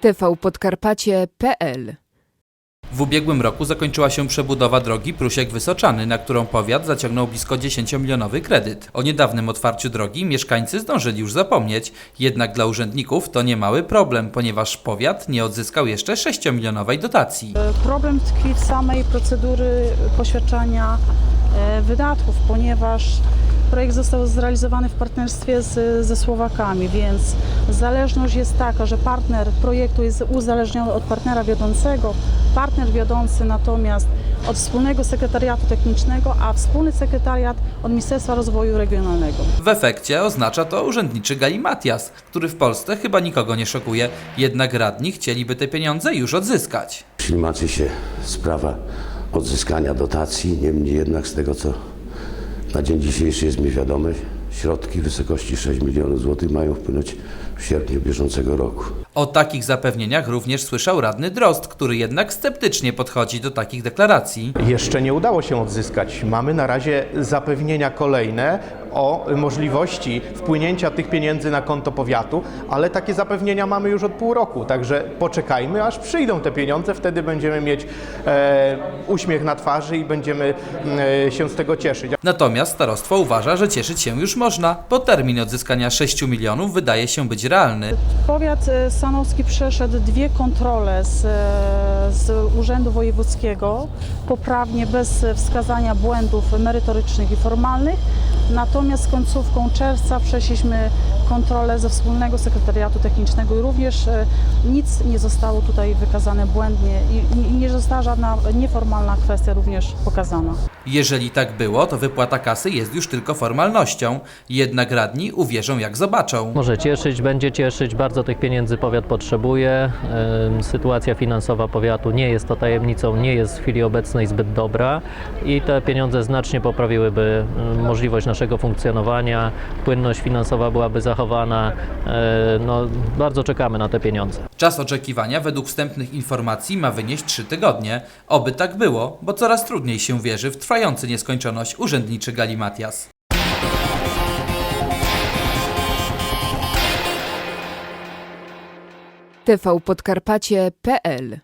tvpodkarpacie.pl W ubiegłym roku zakończyła się przebudowa drogi Prusiek-Wysoczany, na którą powiat zaciągnął blisko 10-milionowy kredyt. O niedawnym otwarciu drogi mieszkańcy zdążyli już zapomnieć, jednak dla urzędników to niemały problem, ponieważ powiat nie odzyskał jeszcze 6-milionowej dotacji. Problem tkwi w samej procedury poświadczania e, wydatków, ponieważ projekt został zrealizowany w partnerstwie z, ze Słowakami, więc zależność jest taka, że partner projektu jest uzależniony od partnera wiodącego, partner wiodący natomiast od wspólnego sekretariatu technicznego, a wspólny sekretariat od Ministerstwa Rozwoju Regionalnego. W efekcie oznacza to urzędniczy galimatias, który w Polsce chyba nikogo nie szokuje, jednak radni chcieliby te pieniądze już odzyskać. Ślimaczy się sprawa odzyskania dotacji, niemniej jednak z tego co na dzień dzisiejszy jest mi wiadome, środki w wysokości 6 milionów złotych mają wpłynąć w sierpniu bieżącego roku. O takich zapewnieniach również słyszał radny Drozd, który jednak sceptycznie podchodzi do takich deklaracji. Jeszcze nie udało się odzyskać. Mamy na razie zapewnienia kolejne o możliwości wpłynięcia tych pieniędzy na konto powiatu, ale takie zapewnienia mamy już od pół roku. Także poczekajmy, aż przyjdą te pieniądze, wtedy będziemy mieć e, uśmiech na twarzy i będziemy e, się z tego cieszyć. Natomiast starostwo uważa, że cieszyć się już można, bo termin odzyskania 6 milionów wydaje się być realny. Powiat e, sanowski przeszedł dwie kontrole z, e, z Urzędu Wojewódzkiego, poprawnie, bez wskazania błędów merytorycznych i formalnych. Natomiast końcówką czerwca przeszliśmy kontrolę ze Wspólnego Sekretariatu Technicznego i również e, nic nie zostało tutaj wykazane błędnie i, nie została żadna nieformalna kwestia również pokazana. Jeżeli tak było, to wypłata kasy jest już tylko formalnością, jednak radni uwierzą jak zobaczą. Może cieszyć, będzie cieszyć, bardzo tych pieniędzy powiat potrzebuje. Sytuacja finansowa powiatu nie jest to tajemnicą, nie jest w chwili obecnej zbyt dobra i te pieniądze znacznie poprawiłyby możliwość naszego funkcjonowania, płynność finansowa byłaby zachowana. Yy, No, bardzo czekamy na te pieniądze. Czas oczekiwania według wstępnych informacji ma wynieść 3 tygodnie. Oby tak było, bo coraz trudniej się wierzy w trwający nieskończoność urzędniczy galimatias. tvpodkarpacie.pl